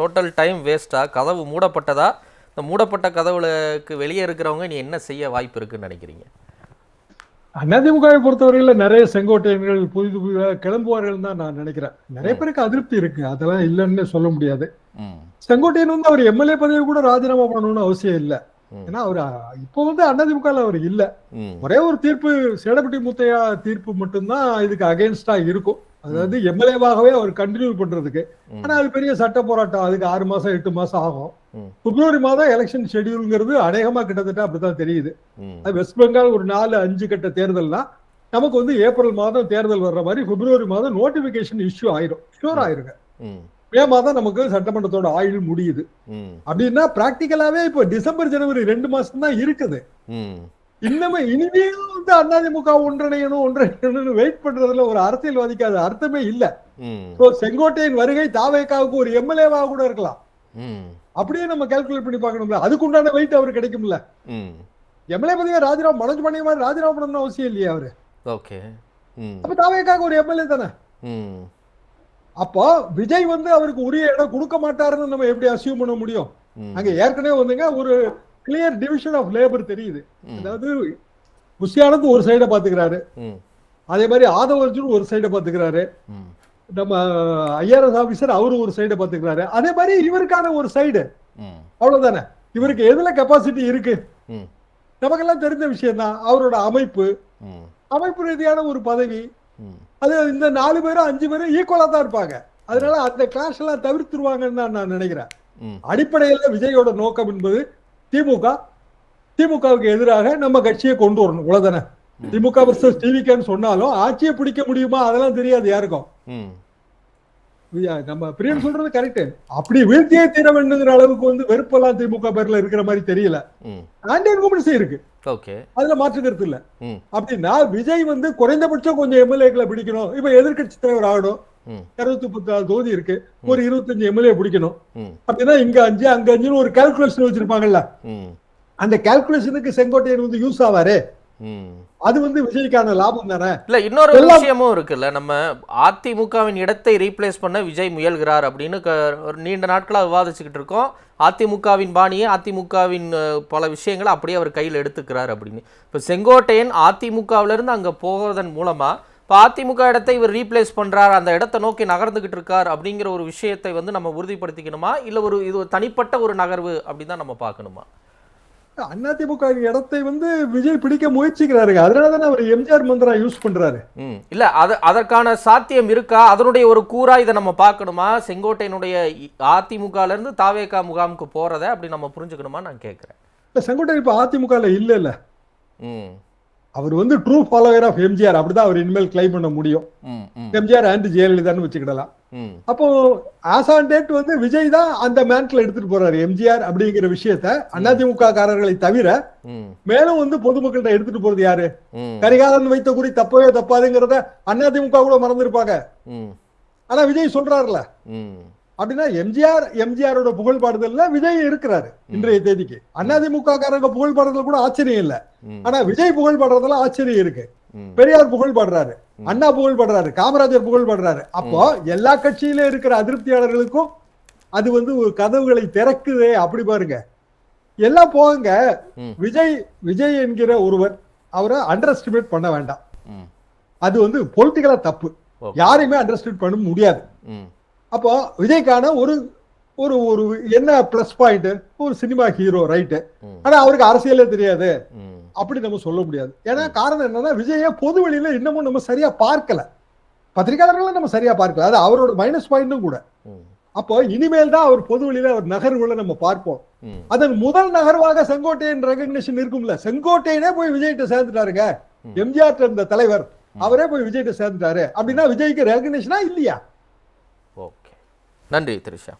Total time வேஸ்ட்டா கதவு மூடப்பட்டதா? இந்த மூடப்பட்ட கதவுகளுக்கு வெளியே இருக்கிறவங்க நீ என்ன செய்ய வாய்ப்பு இருக்குன்னு நினைக்கிறீங்க? அதிமுகவை பொறுத்தவரையில நிறைய செங்கோட்டையர்கள் புதிது புதிதாக கிளம்புவார்கள் தான் நான் நினைக்கிறேன். நிறைய பேருக்கு அதிருப்தி இருக்கு. அதெல்லாம் இல்லைன்னு சொல்ல முடியாது. செங்கோட்டையன் வந்து அவர் எம்எல்ஏ பதவி கூட ராஜினாமா பண்ணணும்னு அவசியம் இல்ல. ஏன்னா அவர் இப்போ வந்து அதிமுகல அவர் இல்ல. ஒரே ஒரு தீர்ப்பு சேடப்பட்டி முத்தையா தீர்ப்பு மட்டும்தான் இதுக்கு அகைன்ஸ்டா இருக்கும். அதாவது எம்எல்ஏவாகவே அவர் கண்டினியூ பண்றதுக்கு. ஆனா அது பெரிய சட்ட போராட்டம். அதுக்கு ஆறு மாசம் எட்டு மாசம் ஆகும். பிப்ரவரி மாதம் எலெக்ஷன் ஷெட்யூல்ங்கிறது அநேகமா கிட்டத்தட்ட அப்படித்தான் தெரியுது. அது வெஸ்ட் பெங்கால் ஒரு நாலு அஞ்சு கட்ட தேர்தல்னா நமக்கு வந்து ஏப்ரல் மாதம் தேர்தல் வர்ற மாதிரி பிப்ரவரி மாதம் நோட்டிபிகேஷன் இஷ்யூ ஆயிரும். ஷூர் ஆயிருங்க. ம் மே மாதம் நமக்கு சட்டமன்றத்தோட ஆயுள் முடியுது. அப்படின்னா பிராக்டிக்கலாவே இப்போ டிசம்பர் ஜனவரி ரெண்டு மாசம் தான் இருக்குது இன்னமே இனிமேலும் வந்து அதிமுக ஒன்றிணையணும் ஒன்றிணையணும்னு வெயிட் பண்றதுல ஒரு அரசியல்வாதிக்கு அது அர்த்தமே இல்ல. செங்கோட்டையின் வருகை தாவேக்காவுக்கு ஒரு எம்எல்ஏவா கூட இருக்கலாம். அப்படியே நம்ம கால்குலேட் பண்ணி பார்க்கணும்ல. அதுக்கு உண்டான வெயிட் அவருக்கு கிடைக்கும்ல. எம்எல்ஏ பதவியை ராஜினாமா மனோஜ் பண்ணி மாதிரி ராஜினாமா பண்ணணும்னு அவசியம் இல்லையா அவரு. ஓகே. அப்ப தாவேக்காவுக்கு ஒரு எம்எல்ஏ தானே? அப்போ விஜய் வந்து அவருக்கு உரிய இடம் கொடுக்க மாட்டாருன்னு நம்ம எப்படி அசியூம் பண்ண முடியும்? அங்க ஏற்கனவே வந்துங்க ஒரு கிளியர் டிவிஷன் ஆஃப் லேபர் தெரியுது. அதாவது புஷியானது ஒரு சைடை பாத்துக்கிறாரு அதே மாதிரி ஆதவ அர்ஜுன் ஒரு சைடை பாத்துக்கிறாரு நம்ம ஐஆர்எஸ் ஆபீசர் அவரு ஒரு சைடை பாத்துக்கிறாரு அதே மாதிரி இவருக்கான ஒரு சைடு அவ்வளவுதானே? இவருக்கு எதுல கெப்பாசிட்டி இருக்கு? ம். நமக்கெல்லாம் தெரிஞ்ச விஷயம் தான் அவரோட அமைப்பு. அமைப்பு ரீதியான ஒரு பதவி அது இந்த நாலு பேரும் அஞ்சு பேரும் ஈக்குவலா தான் இருப்பாங்க. அதனால அந்த கிளாஸ் எல்லாம் தவிர்த்துருவாங்கன்னு தான் நான் நினைக்கிறேன். அடிப்படையில் விஜயோட நோக்கம் என்பது திமுக. திமுகவுக்கு எதிராக நம்ம கட்சியை கொண்டு வரணும். இவ்வளவுதானே? திமுக வர்சஸ் டிவிகேன்னு சொன்னாலும் ஆட்சியை பிடிக்க முடியுமா? அதெல்லாம் தெரியாது யாருக்கும். நம்ம பிரியன் சொல்றது கரெக்ட் அப்படி வீழ்த்தியே தீர வேண்டுங்கிற அளவுக்கு வந்து வெறுப்பெல்லாம் திமுக பேர்ல இருக்கிற மாதிரி தெரியல. ம். ஆன்டி இன்குமென்சி இருக்கு. அதுல மாற்று கருத்து இல்ல. அப்படின்னா விஜய் வந்து குறைந்தபட்சம் கொஞ்சம் எம்எல்ஏக்களை பிடிக்கணும். இப்ப எதிர்க்கட்சி தலைவர் ஆகணும். இருநூத்தி முப்பத்தி நாலு தொகுதி இருக்கு. ஒரு இருபத்தஞ்சு எம்எல்ஏ பிடிக்கணும். அப்படின்னா இங்க அஞ்சு அங்க அஞ்சுன்னு ஒரு கால்குலேஷன் வச்சிருப்பாங்கல்ல. அந்த கால்குலேஷனுக்கு செங்கோட்டையன் வந்து யூஸ் ஆவாரு? அது வந்து விஜய்க்கான லாபம் தானே? இல்ல இன்னொரு விஷயமும் இருக்குல்ல நம்ம அதிமுகவின் இடத்தை ரீப்ளேஸ் பண்ண விஜய் முயல்கிறார் அப்படின்னு ஒரு நீண்ட நாட்களா விவாதிச்சுக்கிட்டு இருக்கோம். அதிமுகவின் பாணியை அதிமுகவின் பல விஷயங்களை அப்படியே அவர் கையில் எடுத்துக்கிறார் அப்படின்னு. இப்போ செங்கோட்டையன் அதிமுகவுல இருந்து அங்க போவதன் மூலமா இப்போ அதிமுக இடத்தை இவர் ரீப்ளேஸ் பண்றார் அந்த இடத்தை நோக்கி நகர்ந்துகிட்டு இருக்கார் அப்படிங்கிற ஒரு விஷயத்தை வந்து நம்ம உறுதிப்படுத்திக்கணுமா? இல்ல ஒரு இது ஒரு தனிப்பட்ட ஒரு நகர்வு அப்படின்னு தான் நம்ம பார்க்கணுமா? அதிமுக இடத்தை வந்து விஜய் பிடிக்க முயற்சிக்கிறாருங்க அதனால தானே அவர் எம்ஜிஆர் மந்திரா யூஸ் பண்றாரு. இல்ல அது அதற்கான சாத்தியம் இருக்கா? அதனுடைய ஒரு கூறா இதை நம்ம பார்க்கணுமா? செங்கோட்டையனுடைய அதிமுகல இருந்து தாவேகா முகாமுக்கு போறத அப்படி நம்ம புரிஞ்சுக்கணுமா நான் கேட்கிறேன் இல்ல செங்கோட்டையன் இப்ப அதிமுக இல்ல இல்ல. அவர் வந்து ட்ரூ ஃபாலோவர் ஆஃப் எம்ஜிஆர் அப்படிதான் அவர் இனிமேல் கிளைம் பண்ண முடியும். எம்ஜிஆர் அண்ட் ஜெயலலிதான்னு வச்சுக்கிடலாம். அப்போ ஆஸ் ஆன் டேட் வந்து விஜய் தான் அந்த மேன்ட்ல எடுத்துட்டு போறாரு எம்ஜிஆர் அப்படிங்கிற விஷயத்த. அதிமுக காரர்களை தவிர மேலும் வந்து பொதுமக்கள்கிட்ட எடுத்துட்டு போறது யாரு? கரிகாலன் வைத்த குறி தப்பவே தப்பாதுங்கிறத அதிமுக கூட மறந்துருப்பாங்க. ஆனா விஜய் சொல்றாருல. அப்படின்னா எம்ஜிஆர் எம்ஜிஆரோட புகழ் பாடுதல்ல விஜய் இருக்கிறாரு இன்றைய தேதிக்கு. அதிமுக காரங்க புகழ் பாடுறதுல கூட ஆச்சரியம் இல்ல. ஆனா விஜய் புகழ் பாடுறதுல ஆச்சரியம் இருக்கு. பெரியார் புகழ் பாடுறாரு அண்ணா புகழ் பாடுறாரு காமராஜர் புகழ் பாடுறாரு அப்போ எல்லா கட்சியில இருக்கிற அதிருப்தியாளர்களுக்கும் அது வந்து ஒரு கதவுகளை திறக்குதே. அப்படி பாருங்க. எல்லாம் போங்க. விஜய் விஜய் என்கிற ஒருவர் அவரை அண்டர் எஸ்டிமேட் பண்ண வேண்டாம். அது வந்து பொலிட்டிக்கலா தப்பு. யாரையுமே அண்டர் எஸ்டிமேட் பண்ண முடியாது. அப்போ விஜய்க்கான ஒரு ஒரு ஒரு என்ன பிளஸ் பாயிண்ட் ஒரு சினிமா ஹீரோ ரைட்டு. ஆனா அவருக்கு அரசியலே தெரியாது. அப்படி நம்ம சொல்ல முடியாது. ஏன்னா காரணம் என்னன்னா விஜய பொது வெளியில இன்னமும் நம்ம சரியா பார்க்கல. பத்திரிகையாளர்களும் நம்ம சரியா பார்க்கல. அது அவரோட மைனஸ் பாயிண்ட்டும் கூட. அப்போ இனிமேல் தான் அவர் பொது வெளியில அவர் நகர்வுகளை நம்ம பார்ப்போம். அதன் முதல் நகர்வாக செங்கோட்டையன் ரெகக்னிஷன் இருக்கும்ல. செங்கோட்டையனே போய் விஜய்கிட்ட சேர்ந்துட்டாருங்க. எம்ஜிஆர் இருந்த தலைவர் அவரே போய் விஜய்கிட்ட சேர்ந்துட்டாரு. அப்படின்னா விஜய்க்கு ரெகக்னிஷனா இல்லையா? ஓகே. நன்றி திரிஷா.